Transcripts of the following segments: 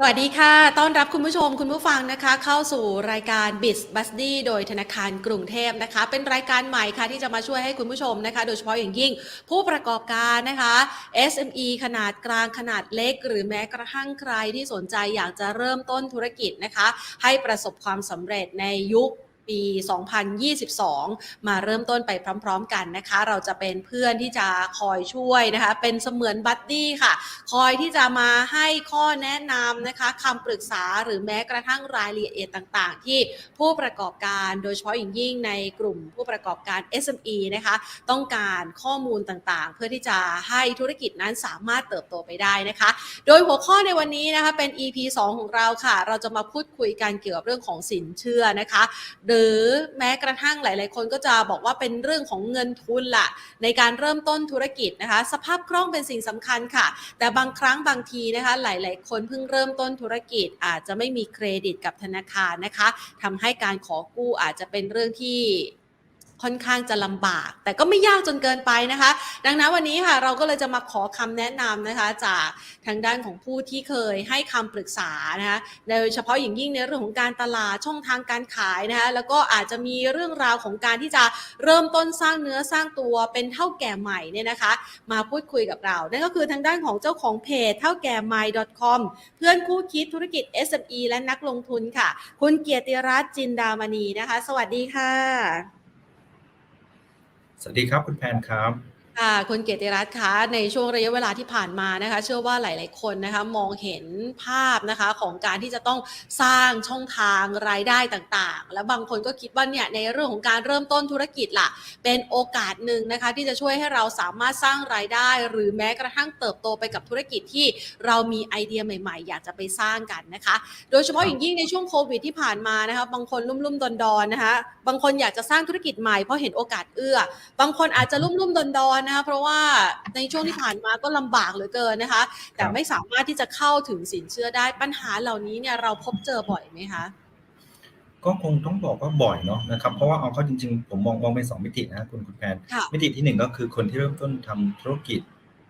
สวัสดีค่ะ ต้อนรับคุณผู้ชมคุณผู้ฟังนะคะ เข้าสู่รายการ b i z b u s d y โดยธนาคารกรุงเทพนะคะ เป็นรายการใหม่ค่ะที่จะมาช่วยให้คุณผู้ชมนะคะ โดยเฉพาะอย่างยิ่งผู้ประกอบการนะคะ SME ขนาดกลางขนาดเล็ก หรือแม้กระทั่งใครที่สนใจอยากจะเริ่มต้นธุรกิจนะคะ ให้ประสบความสำเร็จในยุค ปี 2022 มาเริ่มต้นไปพร้อมๆกันนะคะ เราจะเป็นเพื่อนที่จะคอยช่วยนะคะ เป็นเสมือนบัดดี้ค่ะ คอยที่จะมาให้ข้อแนะนำนะคะคำปรึกษาหรือแม้กระทั่งรายละเอียดต่างๆ ที่ผู้ประกอบการโดยเฉพาะอย่างยิ่งในกลุ่มผู้ประกอบการ SME นะคะ ต้องการข้อมูลต่างๆ เพื่อที่จะให้ธุรกิจนั้นสามารถเติบโตไปได้นะคะ โดยหัวข้อในวันนี้นะคะเป็น EP 2 ของเราค่ะ เราจะมาพูดคุยกันเกี่ยวกับเรื่องของสินเชื่อนะคะหรือแม้กระทั่งหลาย ๆ คนก็จะบอกว่าเป็นเรื่องของเงินทุนล่ะ ในการเริ่มต้นธุรกิจนะคะ สภาพคล่องเป็นสิ่งสำคัญค่ะ แต่บางครั้งบางทีนะคะ หลาย ๆ คนเพิ่งเริ่มต้นธุรกิจอาจจะไม่มีเครดิตกับธนาคารนะคะทำให้การขอกู้อาจจะเป็นเรื่องที่ ค่อนข้างจะลำบาก แต่ก็ไม่ยากจนเกินไปนะคะ ดังนั้นวันนี้ค่ะเราก็เลยจะมาขอคำแนะนำนะคะจากทางด้านของผู้ที่เคยให้คำปรึกษานะคะโดยเฉพาะอย่างยิ่งในเรื่องของการตลาดช่องทางการขายนะคะแล้วก็อาจจะมีเรื่องราวของการที่จะเริ่มต้นสร้างเนื้อสร้างตัวเป็นเท่าแก่ใหม่เนี่ยนะคะ มาพูดคุยกับเรา นั่นก็คือทางด้านของเจ้าของเพจเท่าแก่ my.com เพื่อนคู่คิดธุรกิจ SME และนักลงทุนค่ะ คุณเกียรติรัตน์จินดามณีนะคะ สวัสดีค่ะ สวัสดีครับคุณแพนครับ ค่ะคุณเกียรติรัตน์คะในช่วงระยะเวลาที่ผ่านมานะคะ เชื่อว่าหลาย ๆ คนนะคะมองเห็นภาพนะคะของการที่จะต้องสร้างช่องทางรายได้ต่าง ๆ แล้วบางคนก็คิดว่าเนี่ยในเรื่องของการเริ่มต้นธุรกิจล่ะ เป็นโอกาสหนึ่งนะคะ ที่จะช่วยให้เราสามารถสร้างรายได้ หรือแม้กระทั่งเติบโตไปกับธุรกิจที่เรามีไอเดียใหม่ ๆ อยากจะไปสร้างกันนะคะ โดยเฉพาะอย่างยิ่งในช่วงโควิดที่ผ่านมานะคะบางคนลุ่ม ๆ ดอน ๆ นะคะบางคนอยากจะสร้างธุรกิจใหม่เพราะเห็นโอกาสเอื้อ บางคนอาจจะลุ่ม ๆ ดอน ๆนะคะเพราะว่าในช่วงที่ผ่านมาก็ลำบากเหลือเกินนะคะ แต่ไม่สามารถที่จะเข้าถึงสินเชื่อได้ปัญหาเหล่านี้เนี่ยเราพบเจอบ่อยไหมคะก็คงต้องบอกว่าบ่อยเนาะนะครับเพราะว่าเอาเข้าจริงๆ ผมมองมองเป็นสองมิตินะคุณคุณแพนค่ะมิติที่หนึ่งก็คือคนที่เริ่มต้นทำธุรกิจ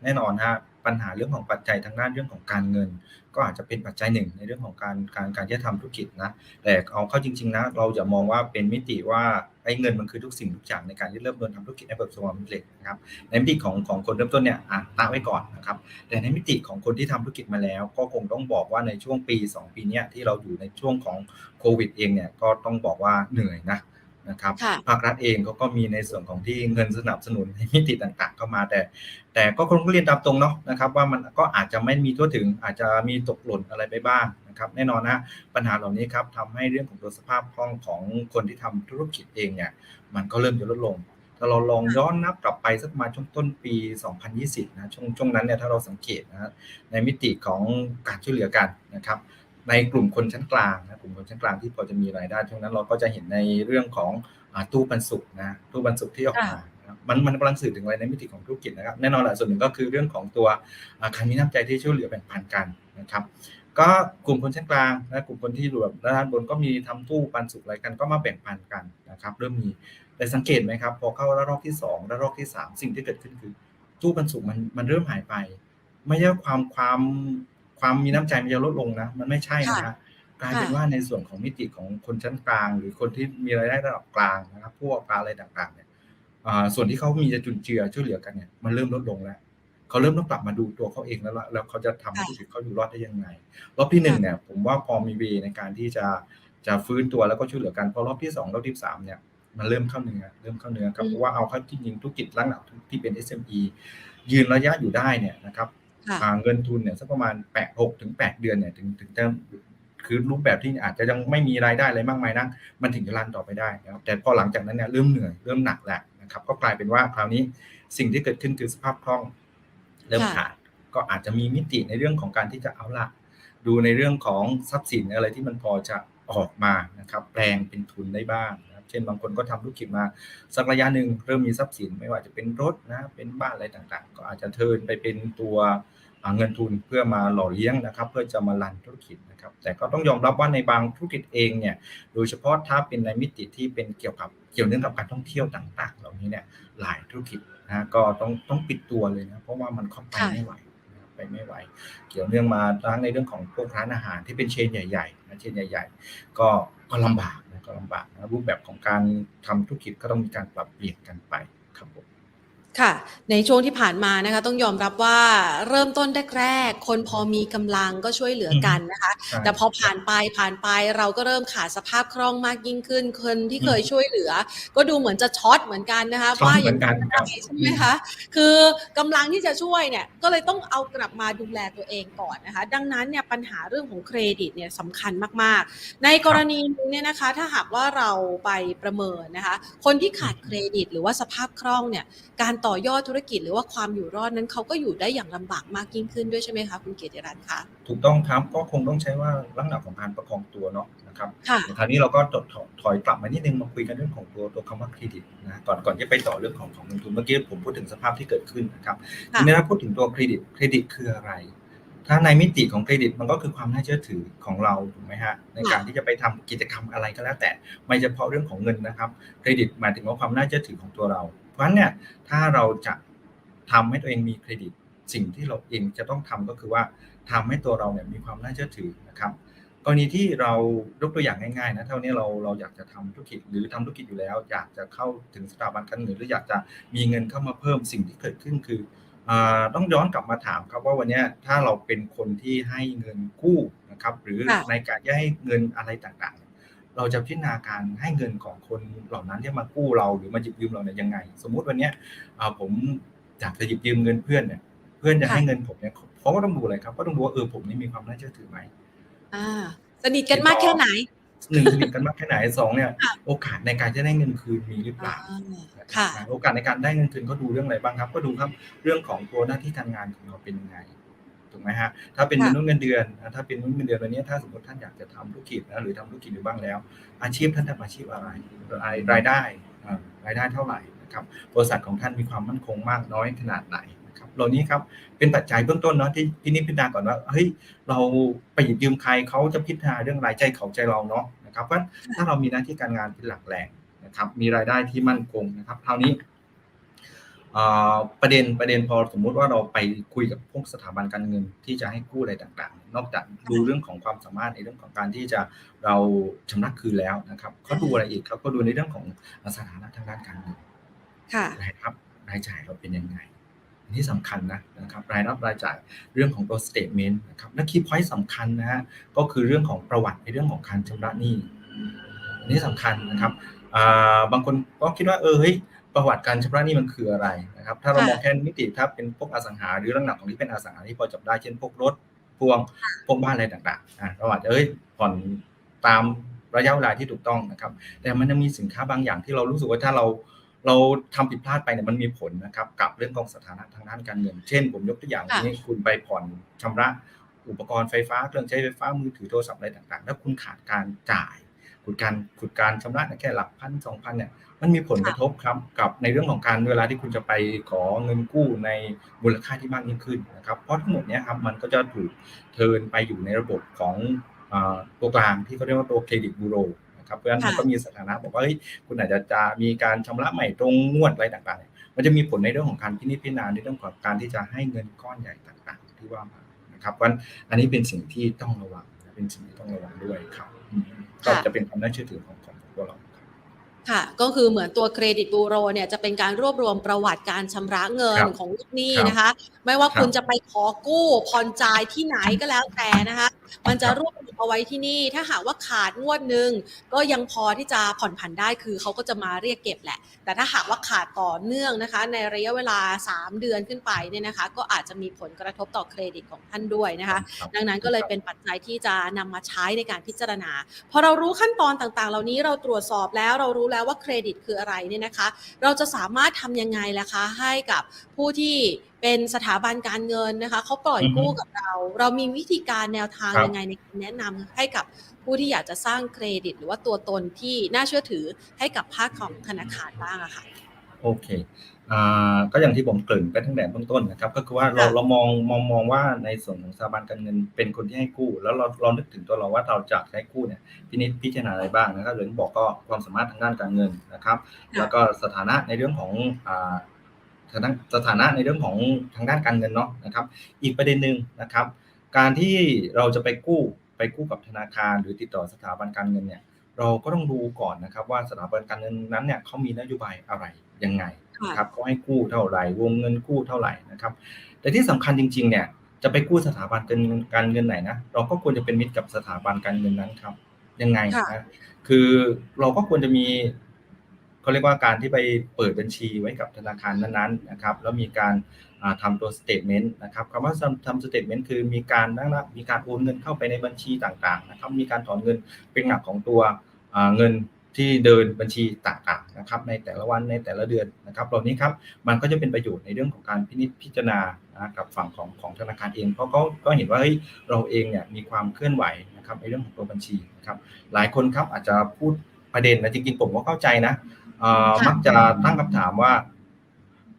แน่นอนฮะปัญหาเรื่องของปัจจัยทางด้านเรื่องของการเงิน ก็อาจจะเป็นปัจจัยหนึ่งในเรื่องของการการการที่จะทำธุรกิจนะแต่เอาเข้าจริง ๆนะเราจะมองว่าเป็นมิติว่า ไอ้เงินมันคือทุกสิ่งทุกอย่างในการที่เริ่มต้นทำธุรกิจให้ประสบความสำเร็จนะครับในมิติของของคนเริ่มต้นเนี่ยอะตั้งไว้ก่อนนะครับแต่ในมิติของคนที่ทำธุรกิจมาแล้ว ก็คงต้องบอกว่าในช่วงปี 2 ปีเนี้ยที่เราอยู่ในช่วงของโควิดเองเนี่ยก็ต้องบอกว่าเหนื่อยนะ นะครับค่ะภาครัฐเองเขาก็มีในส่วนของที่เงินสนับสนุนในมิติต่างๆ เข้ามาแต่ แต่ก็คงต้องเรียนตามตรงเนาะนะครับว่ามันก็อาจจะไม่มีทั่วถึงอาจจะมีตกหล่นอะไรไปบ้างนะครับแน่นอนนะปัญหาเหล่านี้ครับทำให้เรื่องของตัวสภาพคล่องของคนที่ทำธุรกิจเองเนี่ยมันก็เริ่มจะลดลงถ้าเราลองย้อนนับกลับไปสักประมาณช่วงต้นปี 2020 นะช่วงช่วงนั้นเนี่ยถ้าเราสังเกตนะในมิติของการช่วยเหลือกันนะครับ ในกลุ่มคนชั้นกลางนะกลุ่มคนชั้นกลางที่พอจะมีรายได้ช่วงนั้นเราก็จะเห็นในเรื่องของอาตู้ปันสุกนะตู้ปันสุกที่ออกมานะครับมันมันกำลังสื่อถึงอะไรในมิติของธุรกิจนะครับแน่นอนแหละส่วนหนึ่งก็คือเรื่องของตัวอ่าการมีน้ำใจที่ช่วยเหลือแบ่งปันกันนะครับก็กลุ่มคนชั้นกลางนะกลุ่มคนที่อยู่แบบด้านบนก็มีทำตู้ปันสุกอะไรกันก็มาแบ่งปันกันนะครับเริ่มมีแต่สังเกตไหมครับพอเข้าระลอกที่สองระลอกที่สามสิ่งที่เกิดขึ้นคือ ตู้ปันสุกมันมันเริ่มหายไป ไม่ใช่ความความ ความมีน้ำใจมันจะลดลงนะ มันไม่ใช่นะฮะกลายเป็นว่าในส่วนของมิติของคนชั้นกลาง หรือคนที่มีรายได้ระดับกลางนะครับพวกปลาอะไรต่างๆเนี่ยอ่าส่วนที่เขามีจะจุนเจือช่วยเหลือกันเนี่ยมันเริ่มลดลงแล้วเขาเริ่มต้องกลับมาดูตัวเขาเองแล้วละแล้วเขาจะทำให้ธุรกิจเขาอยู่รอดได้ยังไง รอบที่หนึ่งเนี่ย ผมว่าพอมีเวในการที่จะจะฟื้นตัวแล้วก็ช่วยเหลือกันพอรอบที่สองรอบที่สามเนี่ยมันเริ่มเข้าเนื้อเริ่มเข้าเนื้อครับเพราะว่าเอาเข้าที่จริงธุรกิจลักษณะที่เป็น SME ยืนระยะอยู่ได้เนี่ยนะครับค่ะอ่า เงินทุนเนี่ยสักประมาณแปดหกถึงแปดเดือนเนี่ยถึงถึงจะคือรูปแบบที่อาจจะยังไม่มีรายได้อะไรมากมายนักมันถึงจะรันต่อไปได้นะครับแต่พอหลังจากนั้นเนี่ยเริ่มเหนื่อยเริ่มหนักแหละนะครับ ก็กลายเป็นว่าคราวนี้สิ่งที่เกิดขึ้นคือสภาพคล่อง เริ่มขาดก็อาจจะมีมิติในเรื่องของการที่จะเอาละดูในเรื่องของทรัพย์สินอะไรที่มันพอจะออกมานะครับ แปลงเป็นทุนได้บ้าง เช่นบางคนก็ทำธุรกิจมาสักระยะหนึ่งเริ่มมีทรัพย์สิน ไม่ว่าจะเป็นรถนะเป็นบ้านอะไรต่างๆ ก็อาจจะเทินไปเป็นตัวเงินทุนเพื่อมาหล่อเลี้ยงนะครับ เพื่อจะมารันธุรกิจนะครับ แต่ก็ต้องยอมรับว่าในบางธุรกิจเองเนี่ยโดยเฉพาะถ้าเป็นในมิติที่เป็นเกี่ยวกับเกี่ยวเนื่องกับการท่องเที่ยวต่าง ๆ เหล่านี้เนี่ยหลายธุรกิจนะก็ต้องต้องปิดตัวเลยนะเพราะว่ามันเข้าไปไม่ไหวไปไม่ไหว เกี่ยวเนื่องมาทั้งในเรื่องของพวกร้านอาหารที่เป็นเชนใหญ่ๆนะเชนใหญ่ ๆ ก็ก็ลำบาก ก็ลำบากนะรูปแบบของการทำธุรกิจก็ต้องมีการปรับเปลี่ยนกันไปครับผม ค่ะ ในช่วงที่ผ่านมานะคะต้องยอมรับว่าเริ่มต้นแรกๆ คนพอมีกำลังก็ช่วยเหลือกันนะคะ ใช่ แต่พอผ่านไปผ่านไปเราก็เริ่มขาดสภาพคล่องมากยิ่งขึ้น คนที่เคยช่วยเหลือ ก็ดูเหมือนจะช็อตเหมือนกันนะคะช็อตว่าเหมือนกันครับ ใช่ไหมคะคือกำลังที่จะช่วยเนี่ยก็เลยต้องเอากลับมาดูแลตัวเองก่อนนะคะ ดังนั้นเนี่ยปัญหาเรื่องของเครดิตเนี่ยสำคัญมากๆ ในกรณีนี้เนี่ยนะคะถ้าหากว่าเราไปประเมินนะคะ คนที่ขาดเครดิตหรือว่าสภาพคล่องเนี่ยการต่อยอดธุรกิจหรือว่าความอยู่รอดนั้นเขาก็อยู่ได้อย่างลำบากมากยิ่งขึ้นด้วยใช่ไหมคะคุณเกียรติรัตน์คะถูกต้องครับก็คงต้องใช้ว่าลักษณะของการประคองตัวเนาะนะครับค่ะคราวนี้เราก็ถอยถอยกลับมานิดนึงมาคุยกันเรื่องของตัวตัวคำว่าเครดิตนะก่อนก่อนที่ไปต่อเรื่องของของเงินทุนเมื่อกี้ผมพูดถึงสภาพที่เกิดขึ้นนะครับค่ะทีนี้ถ้าพูดถึงตัวเครดิตเครดิตคืออะไรถ้าในมิติของเครดิตมันก็คือความน่าเชื่อถือของเราถูกไหมฮะในการที่จะไปทำกิจกรรมอะไรก็แล้วแต่ไม่เฉพาะเรื่องของเงินนะครับ เครดิตหมายถึงว่าความน่าเชื่อถือของตัวเรา เพราะฉะนั้นเนี่ยถ้าเราจะทำให้ตัวเองมีเครดิต สิ่งที่เราเองจะต้องทำก็คือว่าทำให้ตัวเราเนี่ยมีความน่าเชื่อถือนะครับกรณีที่เรายกตัวอย่างง่ายๆนะเท่านี้เราเราอยากจะทำธุรกิจหรือทำธุรกิจอยู่แล้ว อยากจะเข้าถึงสถาบันการเงินหรืออยากจะมีเงินเข้ามาเพิ่มสิ่งที่เกิดขึ้นคืออาต้องย้อนกลับมาถามครับว่าวันเนี้ยถ้าเราเป็นคนที่ให้เงินกู้นะครับหรือค่ะในการจะให้เงินอะไรต่างๆ เราจะพิจารณาการให้เงินของคนเหล่านั้นที่มากู้เราหรือมาหยิบยืมเราเนี่ยยังไง สมมุติวันเนี้ยอ่าผมอยากจะหยิบยืมเงินเพื่อนเนี่ย เพื่อนจะให้เงินผมเนี่ยเขาก็ต้องดูอะไรครับก็ต้องดูว่าเออผมนี่มีความน่าเชื่อถือไหมอ่า สนิทกันมากแค่ไหนหนึ่งสนิทกันมากแค่ไหนสองเนี่ยค่ะโอกาสในการจะได้เงินคืนมีหรือเปอ่าล่าค่ะโอกาสในการได้เงินคืนก็ดูเรื่องอะไรบ้างครับ ก็ดูครับ เรื่องของตัวหน้าที่การงานของเราเป็นยังไง ถูกไหมฮะถ้าเป็นค่ะมนุษย์เงินเดือนนะถ้าเป็นมนุษย์เงินเดือนวันนี้ถ้าสมมติท่านอยากจะทำธุรกิจนะหรือทำธุรกิจอยู่บ้างแล้ว อาชีพท่านทำอาชีพอะไรรายรายได้อ่ารายได้เท่าไหร่นะครับบริษัทของท่านมีความมั่นคงมากน้อยขนาดไหนนะครับเหล่านี้ครับเป็นปัจจัยเบื้องต้นเนาะที่พี่นิดพิจารณาก่อนว่าเฮ้ยเราไปหยิบยืมใครเขาจะพิจารณาเรื่องรายใจเขาใจเราเนาะนะครับเพราะฉะนั้นถ้าเรามีหน้าที่การงานเป็นหลักแหล่งนะครับมีรายได้ที่มั่นคงนะครับคราวนี้เอ่อ ประเด็นประเด็นพอสมมุติว่าเราไปคุยกับพวกสถาบันการเงินที่จะให้กู้อะไรต่างๆ นอกจากดูเรื่องของความสามารถในเรื่องของการที่จะเราชำระคืนแล้วนะครับเขาดูอะไรอีกเขาก็ดูในเรื่องของสถานะทางด้านการเงินค่ะรายรับรายจ่ายเราเป็นยังไงอันนี้สำคัญนะนะครับรายรับรายจ่ายเรื่องของตัว statement นะครับและ key point สำคัญนะฮะก็คือเรื่องของประวัติในเรื่องของการชำระหนี้อันนี้สำคัญนะครับอ่าบางคนก็คิดว่าเออเฮ้ย ประวัติการชำระหนี้มันคืออะไรนะครับ ถ้าเราค่ะมองแค่นิติถ้าเป็นพวกอสังหาหรือเรื่องหนักของที่เป็นอสังหาที่พอจับได้เช่นพวกรถพวงพวกบ้านอะไรต่างๆอะเราอาจจะเอ้ยผ่อนตามระยะเวลาที่ถูกต้องนะครับ แต่มันยังมีสินค้าบางอย่างที่เรารู้สึกว่าถ้าเราเราทำผิดพลาดไปเนี่ยมันมีผลนะครับ กับเรื่องของสถานะทางด้านการเงิน เช่น ผมยกตัวอย่างค่ะนี้คุณไปผ่อนชำระอุปกรณ์ไฟฟ้าเครื่องใช้ไฟฟ้ามือถือโทรศัพท์อะไรต่างๆแล้วคุณขาดการจ่ายขุดการขุดการชำระเนี่ยแค่หลักพันสองพันเนี่ย มันมีผลกระทบครับกับในเรื่องของการเวลาที่คุณจะไปขอเงินกู้ในมูลค่าที่มากยิ่งขึ้นนะครับ เพราะทั้งหมดเนี้ยครับมันก็จะถูกเทิร์นไปอยู่ในระบบของอ่าตัวกลางที่เขาเรียกว่าตัวเครดิตบูโรนะครับเพราะฉะนั้นมันค่ะก็มีสถานะบอกว่าเฮ้ยคุณอาจจะจะมีการชำระใหม่ตรงงวดอะไรต่างๆเนี่ยมันจะมีผลในเรื่องของการพินิจพิจารณาในเรื่องของการที่จะให้เงินก้อนใหญ่ต่างๆ ที่ว่ามานะครับเพราะฉะนั้นอันนี้เป็นสิ่งที่ต้องระวังเป็นสิ่งที่ต้องระวังด้วยครับอืมก็จะเป็นความน่าเชื่อถือของของพวกเรา ครับค่ะ ก็คือเหมือนตัวเครดิตบูโรเนี่ยจะเป็นการรวบรวมประวัติการชำระเงินครับของลูกหนี้ครับนะคะ ไม่ว่าครับคุณจะไปขอกู้ผ่อนจ่ายที่ไหนก็แล้วแต่นะคะ มันจะครับรวบรวมเอาไว้ที่นี่ ถ้าหากว่าขาดงวดหนึ่งก็ยังพอที่จะผ่อนผันได้คือเขาก็จะมาเรียกเก็บแหละ แต่ถ้าหากว่าขาดต่อเนื่องนะคะ ในระยะเวลา 3 เดือนขึ้นไปเนี่ยนะคะ ก็อาจจะมีผลกระทบต่อเครดิตของท่านด้วยนะคะครับดังนั้นก็เลยเป็นปัจจัยที่จะนำมาใช้ในการพิจารณาพอเรารู้ขั้นตอนต่างๆ เหล่านี้เราตรวจสอบแล้วเรารู้แล้วว่าเครดิตคืออะไรเนี่ยนะคะ เราจะสามารถทำยังไงล่ะคะให้กับผู้ที่เป็นสถาบันการเงินนะคะเขาปล่อยอือฮึกู้กับเรา เรามีวิธีการแนวทางครับยังไงในการแนะนำให้กับผู้ที่อยากจะสร้างเครดิต หรือว่าตัวตนที่น่าเชื่อถือให้กับภาคของธนาคารบ้างอะค่ะโอเคอ่าก็อย่างที่ผมเกริ่นไปตั้งแต่เบื้องต้นนะครับ ก็คือว่าเราค่ะเรามองมองมองว่าในส่วนของสถาบันการเงินเป็นคนที่ให้กู้ แล้วเราเรานึกถึงตัวเราว่าเราจะให้กู้เนี่ยพินิจพิจารณาอะไรบ้างนะครับหรือบอกก็ความสามารถทางด้านการเงินนะครับ แล้วก็สถานะในเรื่องของอ่า สถานะสถานะในเรื่องของทางด้านการเงินเนาะนะครับ อีกประเด็นหนึ่งนะครับ การที่เราจะไปกู้ไปกู้กับธนาคาร หรือติดต่อสถาบันการเงินเนี่ย เราก็ต้องดูก่อนนะครับ ว่าสถาบันการเงินนั้นเนี่ยเขามีนโยบายอะไรยังไงค่ะนะครับเขาให้กู้เท่าไหร่วงเงินกู้เท่าไหร่นะครับ แต่ที่สำคัญจริง ๆ เนี่ยจะไปกู้สถาบันการเงินการเงินไหนนะเราก็ควรจะเป็นมิตรกับสถาบันการเงินนั้นครับยังไงค่ะนะคือเราก็ควรจะมี เขาเรียกว่าการที่ไปเปิดบัญชีไว้กับธนาคารนั้นๆนะครับแล้วมีการอ่าทำตัวสเตทเมนต์นะครับคำว่าทำสเตทเมนต์คือมีการนั่งละมีการโอนเงินเข้าไปในบัญชีต่างๆนะครับมีการถอนเงินเป็นหลักของตัวเงินที่เดินบัญชีต่างๆนะครับในแต่ละวันในแต่ละเดือนนะครับเหล่านี้ครับมันก็จะเป็นประโยชน์ในเรื่องของการพินิจพิจารณานะกับฝั่งของของธนาคารเอง เพราะเขาก็เห็นว่าเฮ้ยเราเองเนี่ยมีความเคลื่อนไหวนะครับในเรื่องของตัวบัญชีนะครับหลายคนครับอาจจะพูดประเด็นนะจริงๆผมก็เข้าใจนะ มักจะตั้งคำถามว่า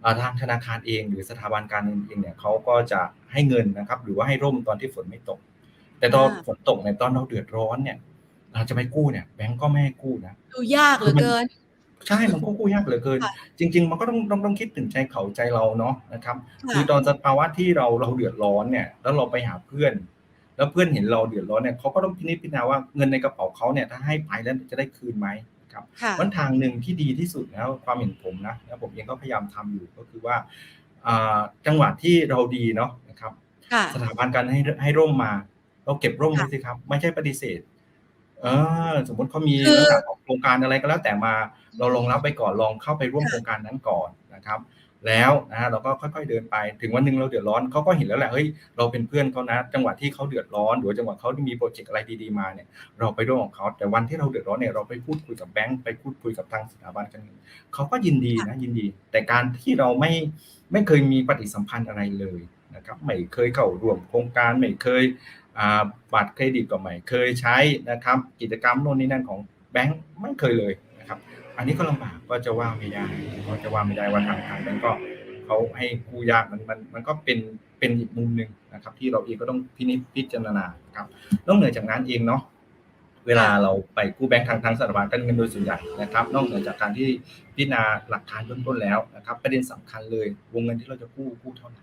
เอ่อทางธนาคารเอง หรือสถาบันการเงินเองเนี่ยเขาก็จะให้เงินนะครับ หรือว่าให้ร่มตอนที่ฝนไม่ตก แต่ตอนฝนตกเนี่ยตอนเราเดือดร้อนเนี่ยเราจะไปกู้เนี่ยแบงก์ก็ไม่ให้กู้นะดูยากเหลือเกิน ใช่มันก็กู้ยากเหลือเกินค่ะจริง ๆ มันก็ต้องต้องต้องคิดถึงใจเขาใจเราเนาะนะครับค่ะคือตอนสภาวะที่เราเราเดือดร้อนเนี่ย แล้วเราไปหาเพื่อน แล้วเพื่อนเห็นเราเดือดร้อนเนี่ยเขาก็ต้องพินิจพิจารณาว่าเงินในกระเป๋าเขาเนี่ยถ้าให้ไปแล้วจะได้คืนไหม นะครับค่ะวันทางหนึ่งที่ดีที่สุดแล้วความเห็นผมนะแล้วผมเองก็พยายามทำอยู่ก็คือว่าอ่าจังหวะที่เราดีเนาะนะครับค่ะสถาบันการให้ให้ร่มมา เราเก็บร่มค่ะไว้สิครับ ไม่ใช่ปฏิเสธ เออ สมมติเขามีคือลักษณะของโครงการอะไรก็แล้วแต่มา เราลองรับไปก่อนลองเข้าไปร่วมโครงการนั้นก่อนนะครับ แล้วนะฮะเราก็ค่อยๆเดินไป ถึงวันหนึ่งเราเดือดร้อนเขาก็เห็นแล้วแหละเฮ้ยเราเป็นเพื่อนเขานะ จังหวะที่เขาเดือดร้อนหรือว่าจังหวะเขาที่มีโปรเจกต์อะไรดีๆมาเนี่ยเราไปร่วมกับเขาแต่วันที่เราเดือดร้อนเนี่ยเราไปพูดคุยกับแบงก์ไปพูดคุยกับทางสถาบันการเงินเขาก็ยินดีนะยินดี แต่การที่เราไม่ไม่เคยมีปฏิสัมพันธ์อะไรเลยนะครับไม่เคยเข้าร่วมโครงการไม่เคยอ่าบัตรเครดิตก็ไม่เคยใช้นะครับ กิจกรรมโน่นนี่นั่นของแบงก์ไม่เคยเลยนะครับ อันนี้ก็ลำบากก็จะว่าไม่ได้ก็จะว่าไม่ได้ว่าทางทางแบงก์ก็เขาให้กู้ยากมันมันมันก็เป็นเป็นอีกมุมหนึ่งนะครับ ที่เราเองก็ต้องพินิจพิจารณาครับนอกเหนือจากนั้นเองเนาะเวลาเราไปกู้แบงก์ทางทางสถาบันการเงินโดยส่วนใหญ่นะครับ นอกเหนือจากการที่พิจารณาหลักฐานเบื้องต้นแล้วนะครับ ประเด็นสำคัญเลยวงเงินที่เราจะกู้กู้เท่าไหร่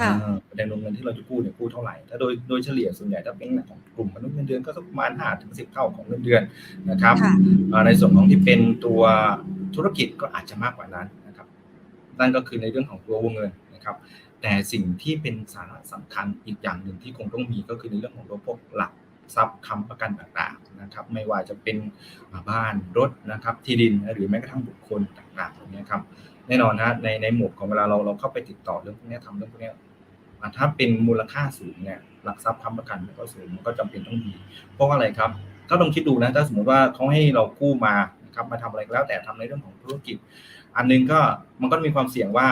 ค่ะอ่าประเด็นวงเงินที่เราจะกู้เนี่ยกู้เท่าไหร่ ถ้าโดยโดยเฉลี่ยส่วนใหญ่ถ้าเป็นของกลุ่มมนุษย์เงินเดือนก็สักประมาณ5ถึง10เท่าของเงินเดือนนะครับค่ะอ่าในส่วนของที่เป็นตัวธุรกิจก็อาจจะมากกว่านั้นนะครับ นั่นก็คือในเรื่องของตัววงเงินนะครับ แต่สิ่งที่เป็นสาระสำคัญอีกอย่างหนึ่งที่คงต้องมีก็คือในเรื่องของตัวพวกหลักทรัพย์ค้ำประกันต่างๆนะครับ ไม่ว่าจะเป็นอ่าบ้านรถนะครับ ที่ดินหรือแม้กระทั่งบุคคลต่างๆตรงนี้ครับแน่นอนนะในในหมวดของเวลาเราเราเข้าไปติดต่อเรื่องพวกนี้ทำเรื่องพวกนี้อ่า ถ้าเป็นมูลค่าสูงเนี่ยหลักทรัพย์ค้ำประกันมันก็สูงมันก็จำเป็นต้องมีเพราะว่าอะไรครับ ก็ลองคิดดูนะถ้าสมมติว่าเขาให้เรากู้มานะครับมาทำอะไรก็แล้วแต่ทำในเรื่องของธุรกิจ อันหนึงก็มันก็มีความเสี่ยงว่า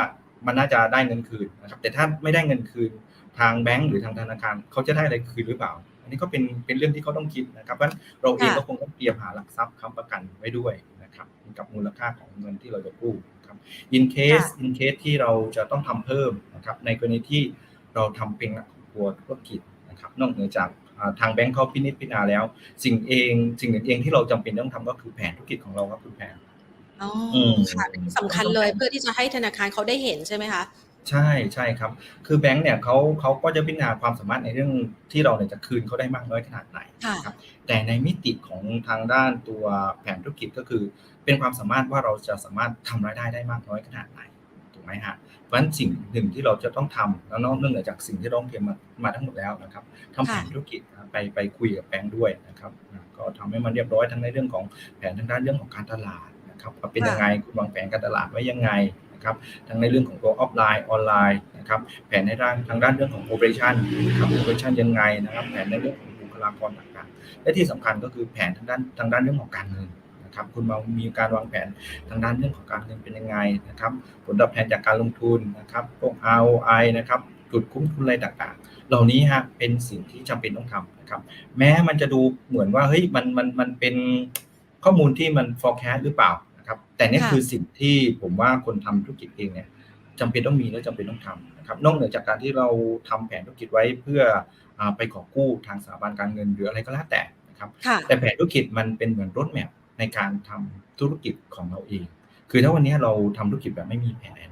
มันน่าจะได้เงินคืนนะครับแต่ถ้าไม่ได้เงินคืนทางแบงก์หรือทางธนาคารเขาจะได้อะไรคืนหรือเปล่า อันนี้ก็เป็นเป็นเรื่องที่เขาต้องคิดนะครับเพราะฉะนั้นเราเองค่ะก็คงต้องเตรียมหาหลักทรัพย์ค้ำประกันไว้ด้วยนะครับกับมูลค่าของเงินที่เราจะกู้ครับ in case in case ที่เราจะต้องทำเพิ่มนะครับในกรณีที่ เราทำเป็นหลักของตัวธุรกิจนะครับนอกเหนือจากอ่าทางแบงก์เขาพินิจพิจารณาแล้ว สิ่งเองสิ่งหนึ่งเองที่เราจำเป็นต้องทำก็คือแผนธุรกิจของเราครับคุณแพนอ๋ออืมค่ะสำคัญเลยเพื่อที่จะให้ธนาคารเขาได้เห็นใช่ไหมคะใช่ใช่ครับ คือแบงก์เนี่ยเขาเขาก็จะพิจารณาความสามารถในเรื่องที่เราเนี่ยจะคืนเขาได้มากน้อยขนาดไหนค่ะนะครับแต่ในมิติของทางด้านตัวแผนธุรกิจก็คือ เป็นความสามารถว่าเราจะสามารถทำรายได้ได้มากน้อยขนาดไหน ถูกไหมฮะเพราะฉะนั้นสิ่งหนึ่งที่เราจะต้องทำแล้วนอกเนื่องจากสิ่งที่เราเตรียมมามาทั้งหมดแล้วนะครับทำแผนธุรกิจนะไปไปคุยกับแบงก์ด้วยนะครับอ่าก็ทำให้มันเรียบร้อยทั้งในเรื่องของแผนทางด้านเรื่องของการตลาดนะครับว่าเป็นยังไงคุณวางแผนการตลาดไว้ยังไงนะครับทั้งในเรื่องของตัวออฟไลน์ออนไลน์นะครับแผนในด้านทางด้านเรื่องของโอเปอเรชันนะครับโอเปอเรชันยังไงนะครับแผนในเรื่องของบุคลากรต่างๆและที่สำคัญก็คือแผนทางด้านทางด้านเรื่องของการเงิน นะครับคุณมามีการวางแผนทางด้านเรื่องของการเงินเป็นยังไงนะครับผลตอบแทนจากการลงทุนนะครับพวก ROI นะครับจุดคุ้มทุนอะไรต่างๆ เหล่านี้ฮะเป็นสิ่งที่จำเป็นต้องทำนะครับแม้มันจะดูเหมือนว่าเฮ้ยมันมันมันเป็นข้อมูลที่มัน forecast หรือเปล่านะครับแต่นี่ค่ะคือสิ่งที่ผมว่าคนทำธุรกิจเองเนี่ยจำเป็นต้องมีและจำเป็นต้องทำนะครับนอกเหนือจากการที่เราทำแผนธุรกิจไว้เพื่ออาไปขอกู้ทางสถาบันการเงินหรืออะไรก็แล้วแต่นะครับค่ะแต่แผนธุรกิจมันเป็นเหมือนรถแมพ ในการทำธุรกิจของเราเอง คือถ้าวันนี้เราทำธุรกิจแบบไม่มีแผน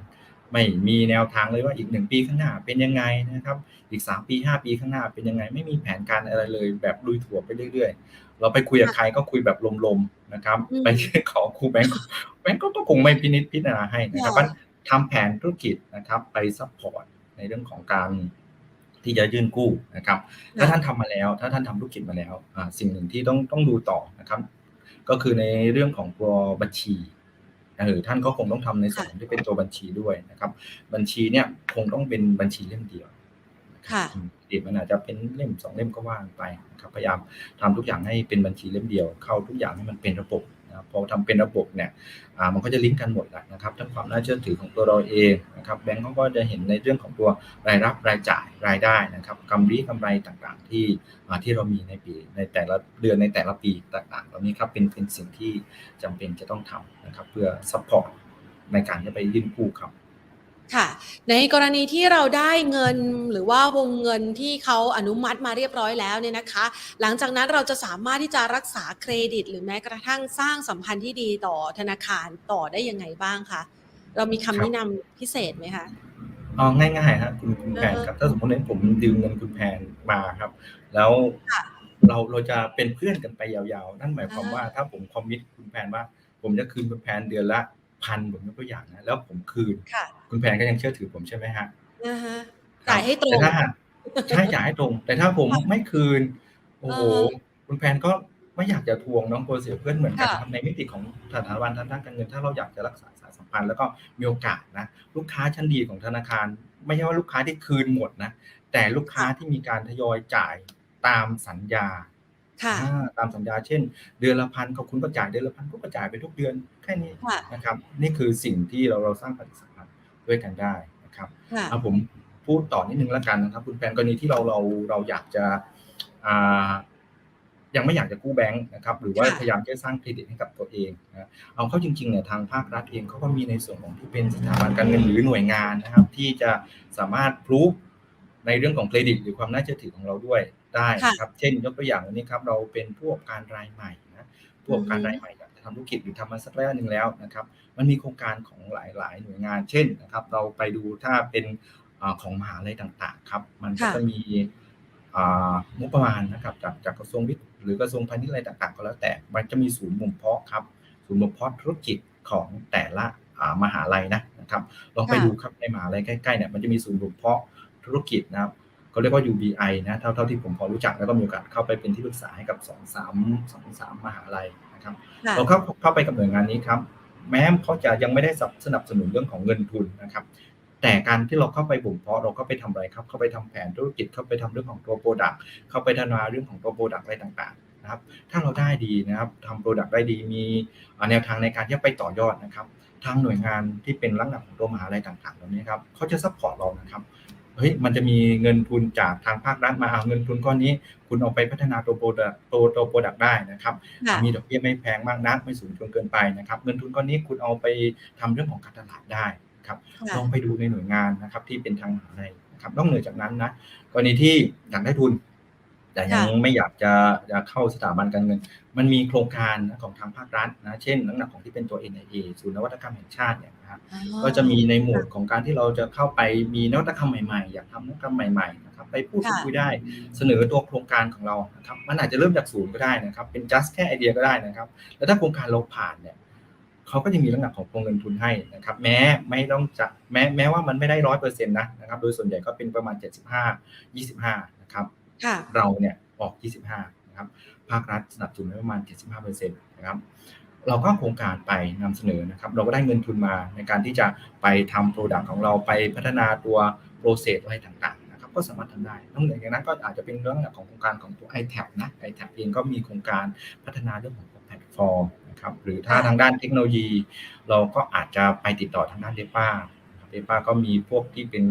ไม่มีแนวทางเลยว่าอีกหนึ่งปีข้างหน้าเป็นยังไงนะครับ อีกสามปีห้าปีข้างหน้าเป็นยังไง ไม่มีแผนการอะไรเลย แบบลุยถั่วไปเรื่อย ๆ เราไปคุยกับใครก็คุยแบบลมๆนะครับอืมไปขอครูแบงค์แบงค์ก็ก็คงไม่พินิจพิจารณาให้นะครับค่ะมันทำแผนธุรกิจนะครับไปซัพพอร์ตในเรื่องของการที่จะยื่นกู้นะครับ ถ้าท่านทำมาแล้ว ถ้าท่านทำธุรกิจมาแล้วอ่าสิ่งหนึ่งที่ต้องต้องดูต่อนะครับ ก็คือในเรื่องของตัวบัญชีเออท่านก็คงต้องทำในส่วนที่เป็นตัวบัญชีด้วยนะครับ บัญชีเนี่ยคงต้องเป็นบัญชีเล่มเดียวค่ะอืมปกติมันอาจจะเป็นเล่มสองเล่มก็ว่างไปนะครับพยายามทำทุกอย่างให้เป็นบัญชีเล่มเดียว เข้าทุกอย่างให้มันเป็นระบบ นะครับพอทำเป็นระบบเนี่ยมันก็จะลิงก์กันหมดแหละนะครับทั้งความน่าเชื่อถือของตัวเราเองนะครับแบงก์เขาก็จะเห็นในเรื่องของตัวรายรับรายจ่ายรายได้นะครับกำไรกำไรต่างๆ ที่ที่เรามีในปีในแต่ละเดือนในแต่ละปีต่างๆเหล่านี้ครับเป็นเป็นสิ่งที่จำเป็นจะต้องทำนะครับเพื่อซัพพอร์ตในการจะไปยื่นกู้ครับ ค่ะ ในกรณีที่เราได้เงินหรือว่าวงเงินที่เขาอนุมัติมาเรียบร้อยแล้วเนี่ยนะคะ หลังจากนั้นเราจะสามารถที่จะรักษาเครดิต หรือแม้กระทั่งสร้างสัมพันธ์ที่ดีต่อธนาคารต่อได้ยังไงบ้างคะเรามีคำแนะนำพิเศษไหมคะเอาง่ายๆครับคุณคุณแพนครับ ถ้าสมมติว่าผมยืมเงินคุณแพนมาครับ แล้วค่ะเราเราจะเป็นเพื่อนกันไปยาวๆ นั่นหมายความอ่าว่าถ้าผมคอมมิตคุณแพนว่า ผมจะคืนคุณแพนเดือนละ พันผมยกตัวอย่างนะแล้วผมคืนค่ะคุณแพนก็ยังเชื่อถือผมใช่ไหมฮะนะฮะครับจ่ายให้ตรงแต่ถ้าใช่จ่ายให้ตรง แต่ถ้าผมไม่คืน โอ้โหอ่าฮะคุณแพนก็ไม่อยากจะทวงน้องโกลัวเสียเพื่อนเหมือนกันค่ะครับในมิติของสถาบันทางด้านการเงินถ้าเราอยากจะรักษาสายสัมพันธ์แล้วก็มีโอกาสนะลูกค้าชั้นดีของธนาคาร ไม่ใช่ว่าลูกค้าที่คืนหมดนะแต่ลูกค้าที่มีการทยอยจ่ายตามสัญญา ค่ะอ่าตามสัญญาเช่น เดือนละพันขอบคุณก็จ่ายเดือนละพันก็จ่ายไปทุกเดือนแค่นี้ค่ะ นะครับ นี่คือสิ่งที่เราเราสร้างปฏิสัมพันธ์ด้วยกันได้นะครับค่ะ เอาผมพูดต่อนิดนึงแล้วกันนะครับ คุณแฟนกรณีที่เราเราเราอยากจะอ่ายังไม่อยากจะกู้แบงค์นะครับ หรือว่าค่ะ พยายามจะสร้างเครดิตให้กับตัวเองนะเอาเข้าจริงๆเนี่ยทางภาครัฐเองเขาก็มีในส่วนของที่เป็นสถาบันการเงินหรือหน่วยงานนะครับ ที่จะสามารถพรูฟ ในเรื่องของเครดิตหรือความน่าเชื่อถือของเราด้วยได้นะครับเช่น ยกตัวอย่างวันนี้ครับเราเป็นผู้ประกอบการรายใหม่นะผู้ประกอบการรายใหม่อยากจะทำธุรกิจหรือทำมาสักระยะหนึ่งแล้วนะครับ มันมีโครงการของหลาย ๆ หน่วยงาน เช่นนะครับ เราไปดูถ้าเป็นอาของมหาลัยต่าง ๆ ครับ มันก็ค่ะจะมีอ่างบประมาณนะครับจากจากกระทรวงวิทย์หรือกระทรวงพาณิชย์อะไรต่าง ๆ ก็แล้วแต่ มันจะมีศูนย์บ่มเพาะครับ ศูนย์บ่มเพาะธุรกิจของแต่ละอ่ามหาลัยนะนะครับ ลองไปค่ะดูครับในมหาลัยใกล้ ๆ เนี่ยมันจะมีศูนย์บ่มเพาะ ธุรกิจนะครับเขาเรียกว่า UBI นะเท่าเท่าที่ผมพอรู้จักแล้วก็มีโอกาสเข้าไปเป็นที่ปรึกษาให้กับสองสามสองสามมหาลัยนะครับค่ะเราเข้าเข้าไปกับหน่วยงานนี้ครับ แม้เขาจะยังไม่ได้สนับสนับสนุนเรื่องของเงินทุนนะครับ แต่การที่เราเข้าไปบ่มเพาะเราก็ไปทำอะไรครับ เข้าไปทำแผนธุรกิจเข้าไปทำเรื่องของตัวโปรดักต์เข้าไปพัฒนาเรื่องของตัวโปรดักต์อะไรต่างๆนะครับ ถ้าเราได้ดีนะครับทำโปรดักต์ได้ดีมีอ่าแนวทางในการที่จะไปต่อยอดนะครับทางหน่วยงานที่เป็นลักษณะของตัวมหาลัยต่างๆเหล่านี้ครับเขาจะซัพพอร์ตเรานะครับ เฮ้ยมันจะมีเงินทุนจากทางภาครัฐมาเอาเงินทุนก้อนนี้ คุณเอาไปพัฒนาตัวโปรดักต์ตัวตัวโปรดักต์ได้นะครับค่ะมีดอกเบี้ยไม่แพงมากนักไม่สูงจนเกินไปนะครับ เงินทุนก้อนนี้คุณเอาไปทำเรื่องของการตลาดได้ครับค่ะลองไปดูในหน่วยงานนะครับที่เป็นทางมหาลัยนะครับนอกเหนือจากนั้นนะกรณีที่อยากได้ทุน แต่ยังค่ะไม่อยากจะจะเข้าสถาบันการเงิน มันมีโครงการนะของทางภาครัฐนะ เช่นลักษณะของที่เป็นตัว NIA ศูนย์นวัตกรรมแห่งชาติเนี่ยนะครับอ๋อก็จะมีในหมวดของการที่เราจะเข้าไปมีนวัตกรรมใหม่ๆ อยากทำนวัตกรรมใหม่ๆนะครับไปพูดค่ะคุยได้เสนอตัวโครงการของเรานะครับมันอาจจะเริ่มจากศูนย์ก็ได้นะครับ เป็น just แค่ไอเดียก็ได้นะครับ แล้วถ้าโครงการเราผ่านเนี่ยเขาก็จะมีลักษณะของโครงเงินทุนให้นะครับ แม้ไม่ต้องจะแม้แม้ว่ามันไม่ได้ร้อยเปอร์เซ็นต์นะนะครับ โดยส่วนใหญ่ก็เป็นประมาณ75 25นะครับค่ะ เราเนี่ยออก 25นะครับภาครัฐสนับสนุนไว้ประมาณ 75%นะครับเราก็โครงการไปนำเสนอนะครับ เราก็ได้เงินทุนมาในการที่จะไปทำโปรดักต์ของเราไปพัฒนาตัวโปรเซสอะไรต่างๆนะครับก็สามารถทำได้นอกจากนั้นก็อาจจะเป็นเรื่องของโครงการของตัว iTab นะ iTab เองก็มีโครงการพัฒนาเรื่องของแพลตฟอร์มนะครับหรือถ้าทางด้านเทคโนโลยี เราก็อาจจะไปติดต่อทางด้านเดป้าเดป้าก็มีพวกที่เป็น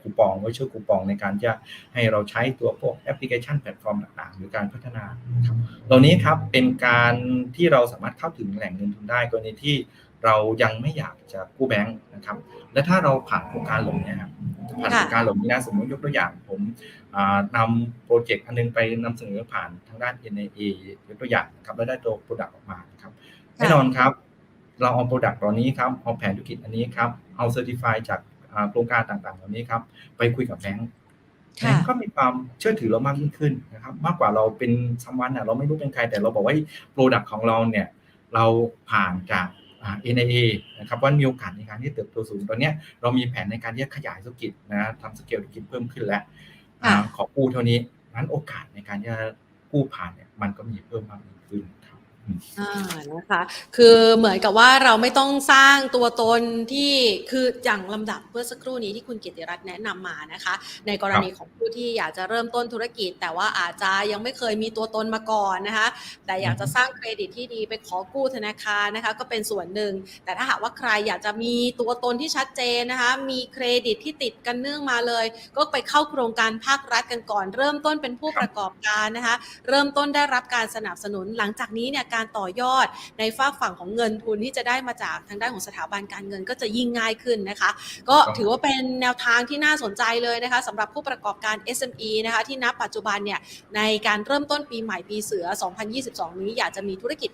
คูปองไว้ช่วยคูปองในการจะให้เราใช้ตัวพวกแอปพลิเคชันแพลตฟอร์มต่างๆ หรือการพัฒนาครับเหล่านี้ครับเป็นการที่เราสามารถเข้าถึงแหล่งเงินทุนได้กรณีที่เรายังไม่อยากจะกู้แบงค์นะครับ และถ้าเราผ่านโครงการเหล่านี้ครับผ่านโครงการเหล่านี้นะสมมติยกตัวอย่างผมอ่านำโปรเจกต์อันนึงไปนำเสนอผ่านทางด้าน NIA ยกตัวอย่างนะครับแล้วได้ตัวโปรดักต์ออกมานะครับแน่นอนครับ เราเอาโปรดักต์ตัวนี้ครับเอาแผนธุรกิจอันนี้ครับเอาเซอร์ติฟายจากอ่า โครงการต่างๆเหล่านี้ครับ ไปคุยกับแบงก์แบค่ะงก์ก็มีความเชื่อถือเรามากยิ่งขึ้นนะครับ มากกว่าเราเป็นซัมวันน่ะเราไม่รู้เป็นใครแต่เราบอกว่าโปรดักต์ของเราเนี่ยเราผ่านจากอ่า NIA นะครับว่ามีโอกาสในการที่เติบโตสูงตอนเนี้ยเรามีแผนในการที่จะขยายธุรกิจนะทำสเกลธุรกิจเพิ่มขึ้นแล้วอ่าค่ะขอกู้เท่านี้นั้นโอกาสในการที่จะกู้ผ่านเนี่ยมันก็มีเพิ่มมากยิ่งขึ้นครับ อ่านะคะคือเหมือนกับว่าเราไม่ต้องสร้างตัวตนที่คืออย่างลำดับเมื่อสักครู่นี้ที่คุณกิติรัตน์แนะนำมานะคะ ในกรณีของผู้ที่อยากจะเริ่มต้นธุรกิจ แต่ว่าอาจจะยังไม่เคยมีตัวตนมาก่อนนะคะ แต่อยากจะสร้างเครดิตที่ดีไปขอกู้ธนาคารนะคะ ก็เป็นส่วนหนึ่ง แต่ถ้าหากว่าใครอยากจะมีตัวตนที่ชัดเจนนะคะ มีเครดิตที่ติดกันเนื่องมาเลย ก็ไปเข้าโครงการภาครัฐกันก่อน เริ่มต้นเป็นผู้ประกอบการนะคะ เริ่มต้นได้รับการสนับสนุนหลังจากนี้เนี่ยการต่อยอดในฝากฝั่งของเงินทุนที่จะได้มาจากทางด้านของสถาบันการเงินก็จะยิ่งง่ายขึ้นนะคะ ก็ครับถือว่าเป็นแนวทางที่น่าสนใจเลยนะคะสำหรับผู้ประกอบการ SME นะคะที่นับปัจจุบันเนี่ยในการเริ่มต้นปีใหม่ปีเสือ 2022 นี้อยากจะมีธุรกิจ